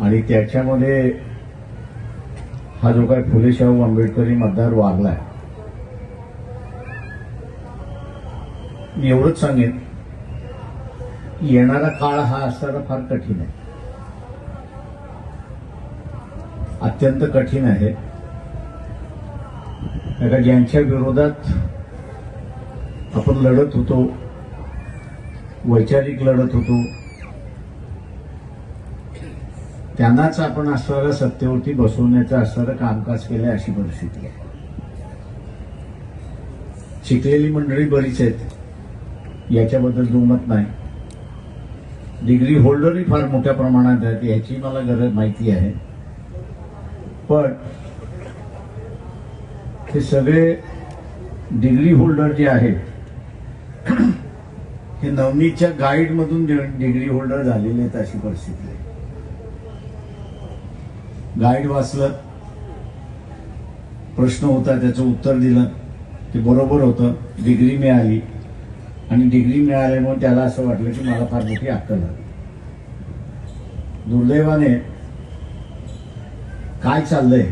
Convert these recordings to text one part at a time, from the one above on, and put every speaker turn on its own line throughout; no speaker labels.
आणि त्याच्यामध्ये हा जो काय फुले शाहू आंबेडकरी मतदार वागलाय मी एवढंच सांगेन की येणारा काळ हा असताना फार कठीण आहे. अत्यंत कठीण आहे. कारण ज्यांच्या विरोधात आपण लढत होतो वैचारिक लढत होतो त्यांनाच आपण असणाऱ्या सत्तेवरती बसवण्याचं असणारं कामकाज केलंय अशी परिस्थिती आहे. शिकलेली मंडळी बरीच आहेत. याच्याबद्दल दुमत नाही. डिग्री होल्डरही फार मोठ्या प्रमाणात आहेत याची मला गरज माहिती आहे. पण हे सगळे डिग्री होल्डर जे आहेत हे नवनीतच्या गाईडमधून डिग्री होल्डर झालेले आहेत अशी परिस्थिती आहे. गाईड वाचलं. प्रश्न होता त्याचं उत्तर दिलं. ते बरोबर होतं. डिग्री मिळाली. आणि डिग्री मिळाल्यामुळे त्याला असं वाटलं की मला फार मोठी अक्कल दुर्दैवाने काय चाललंय?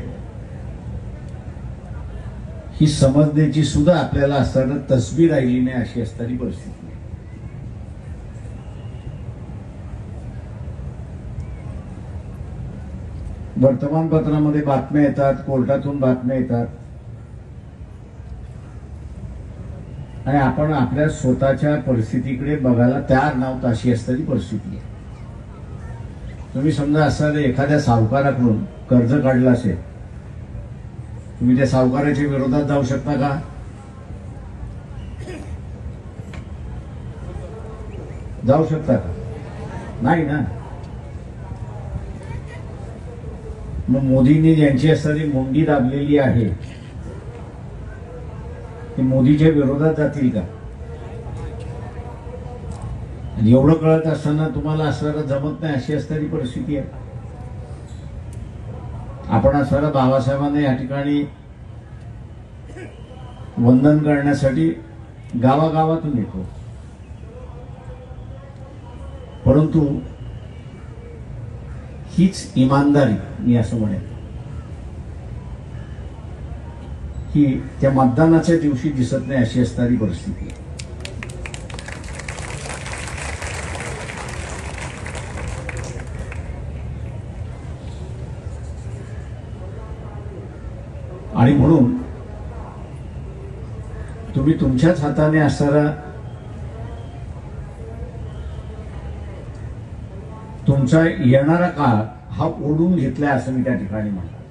ही समजण्याची सुद्धा आपल्याला असताना तसबी राहिली नाही अशी असताना परिस्थिती आहे वर्तमानपत्रामध्ये बातम्या येतात कोर्टातून बातम्या येतात. आणि आपण आपल्या स्वतःच्या परिस्थितीकडे बघायला तयार नव्हतं अशी असणारी परिस्थिती आहे. तुम्ही समजा असं एखाद्या सावकाराकडून कर्ज काढलं असेल तुम्ही त्या सावकाराच्या विरोधात जाऊ शकता का? जाऊ शकता का? नाही ना? मग मोदींनी ज्यांची असणारी मुंडी दाबलेली आहे ते मोदीच्या विरोधात जातील का? आणि एवढं कळत असताना तुम्हाला असणारा जमत नाही अशी असणारी परिस्थिती आहे. आपण असणारा बाबासाहेबांना या ठिकाणी वंदन करण्यासाठी गावागावातून येतो. परंतु हीच इमानदारी मी असं म्हणेन. ही त्या मतदानाच्या दिवशी दिसत नाही अशी असणारी परिस्थिती. आणि म्हणून तुम्ही तुमच्याच हाताने असणारा तुमचा येणारा काळ हा ओढून घेतलाय असं मी त्या ठिकाणी म्हणतो.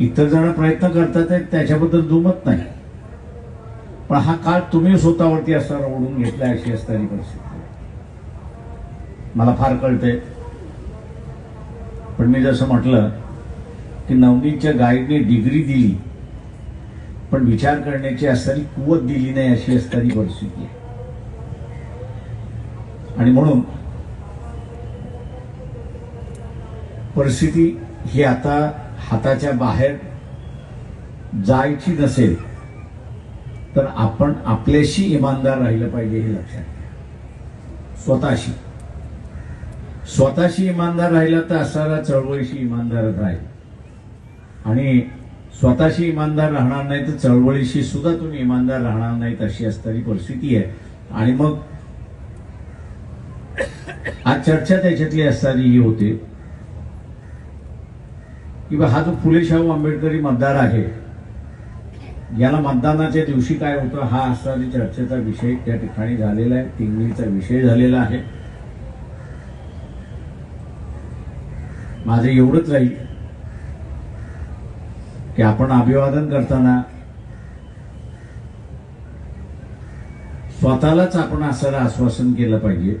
इतर जण प्रयत्न करतात त्याच्याबद्दल दुमत नाही. पण हा काळ तुम्ही स्वतःवरती असणारा ओढून घेतलाय अशी असणारी परिस्थिती. मला फार कळतंय. पण मी जसं म्हटलं की नवनीतच्या गाईडने डिग्री दिली पण विचार करण्याची असणारी कुवत दिली नाही अशी असणारी परिस्थिती आहे. आणि म्हणून परिस्थिती ही आता हाताच्या बाहेर जायची नसेल तर आपण आपल्याशी इमानदार राहिलं पाहिजे हे लक्षात घ्या. स्वतःशी. स्वतःशी इमानदार राहिला तर असणारा चळवळीशी इमानदारच राहील. आणि स्वतःशी इमानदार राहणार नाही तर चळवळीशी सुद्धा तुम्ही इमानदार राहणार नाहीत अशी असणारी परिस्थिती आहे. आणि मग आज चर्चा त्याच्यातली असताना ही होते की बा हा जो फुले शाहू आंबेडकरी मतदार आहे याला मतदानाच्या दिवशी काय होतं हा असणारी चर्चेचा विषय त्या ठिकाणी झालेला आहे तिंगलीचा विषय झालेला आहे. माझं एवढंच राहील की आपण अभिवादन करताना स्वतःलाच आपण असं आश्वासन केलं पाहिजे.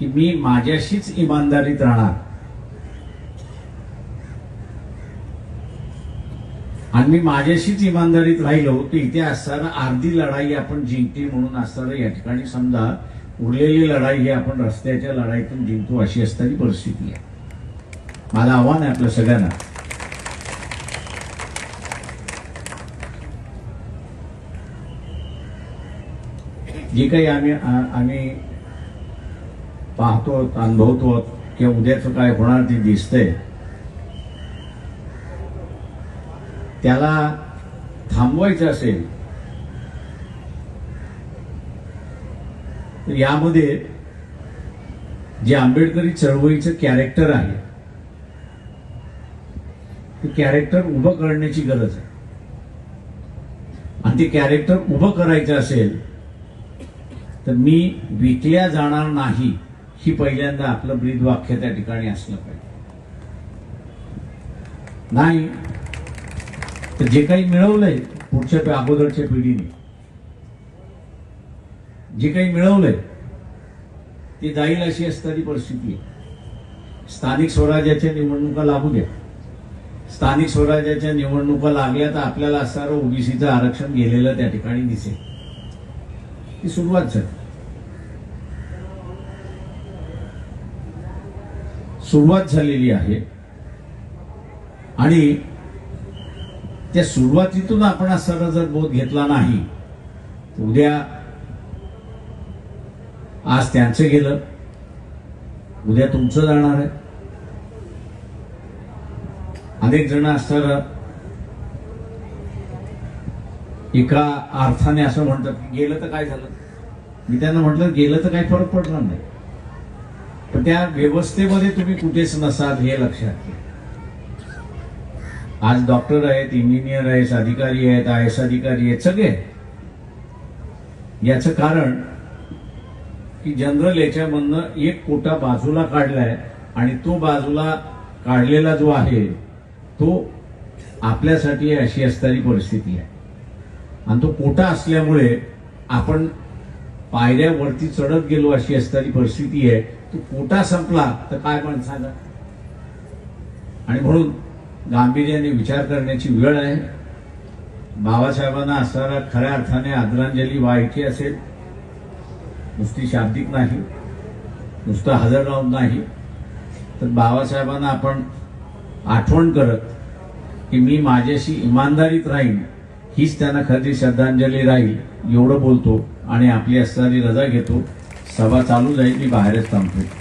की मी माझ्याशीच इमानदारीत राहणार. आणि मी माझ्याशीच इमानदारीत राहिलो तर इथे असताना अर्धी लढाई आपण जिंकली म्हणून असताना या ठिकाणी समजा उरलेली लढाई ही आपण रस्त्याच्या लढाईतून जिंकतो अशी असताना परिस्थिती आहे. माझं आव्हान आहे आपल्या सगळ्यांना. जे काही आम्ही आम्ही पाहतो अनुभवतो किंवा उद्याचं काय होणार ते दिसतंय. त्याला थांबवायचं असेल तर यामध्ये जे आंबेडकरी चळवळीचं कॅरेक्टर आहे ते कॅरेक्टर उभं करण्याची गरज आहे. आणि ते कॅरेक्टर उभं करायचं असेल तर मी विकल्या जाणार नाही. ही पहिल्यांदा आपलं ब्रीद वाक्य त्या ठिकाणी असलं पाहिजे. नाही तर जे काही मिळवलंय पुढच्या अगोदरच्या पिढीने जे काही मिळवलंय ते जाईल अशी असणारी परिस्थिती आहे. स्थानिक स्वराज्याच्या निवडणुका लागू द्या. स्थानिक स्वराज्याच्या निवडणुका लागल्या तर आपल्याला असणारं ओबीसीचं आरक्षण गेलेलं त्या ठिकाणी दिसेल. ही सुरुवात झाली. सुरुवात झालेली आहे. आणि त्या सुरुवातीतून आपण असा जर बोध घेतला नाही तर उद्या आज त्यांचं गेलं उद्या तुमचं जाणार आहे. अनेक जण असतात एका अर्थाने असं म्हणतात की गेलं तर काय झालं? मी त्यांना म्हटलं गेलं तर काही फरक पडणार नाही. पण त्या व्यवस्थेमध्ये तुम्ही कुठेच नसाल हे लक्षात घ्या. आज डॉक्टर आहेत इंजिनियर आहेत अधिकारी आहेत आय एस अधिकारी आहेत सगळे. आहेत. याचं कारण की जनरल याच्यामधनं एक कोटा बाजूला काढलाय आणि तो बाजूला काढलेला जो आहे तो आपल्यासाठी अशी असणारी परिस्थिती आहे. आणि तो कोटा असल्यामुळे आपण पायऱ्यावरती चढत गेलो अशी असणारी परिस्थिती आहे. तो कोटा संपला तर काय माणसाला आणि म्हणून गांभीर्याने विचार करण्याची वेळ आहे. बाबासाहेबांना असणारा खऱ्या अर्थाने आदरांजली वायची असेल. नुसती शाब्दिक नाही. नुसतं हजर राहून नाही. तर बाबासाहेबांना आपण आठवण करत की मी माझ्याशी इमानदारीत राहीन हीच त्यांना खरी श्रद्धांजली राहील एवढं बोलतो आणि आपली असणारी रजा घेतो. सभा चालू जाईल मी बाहेरच थांबतो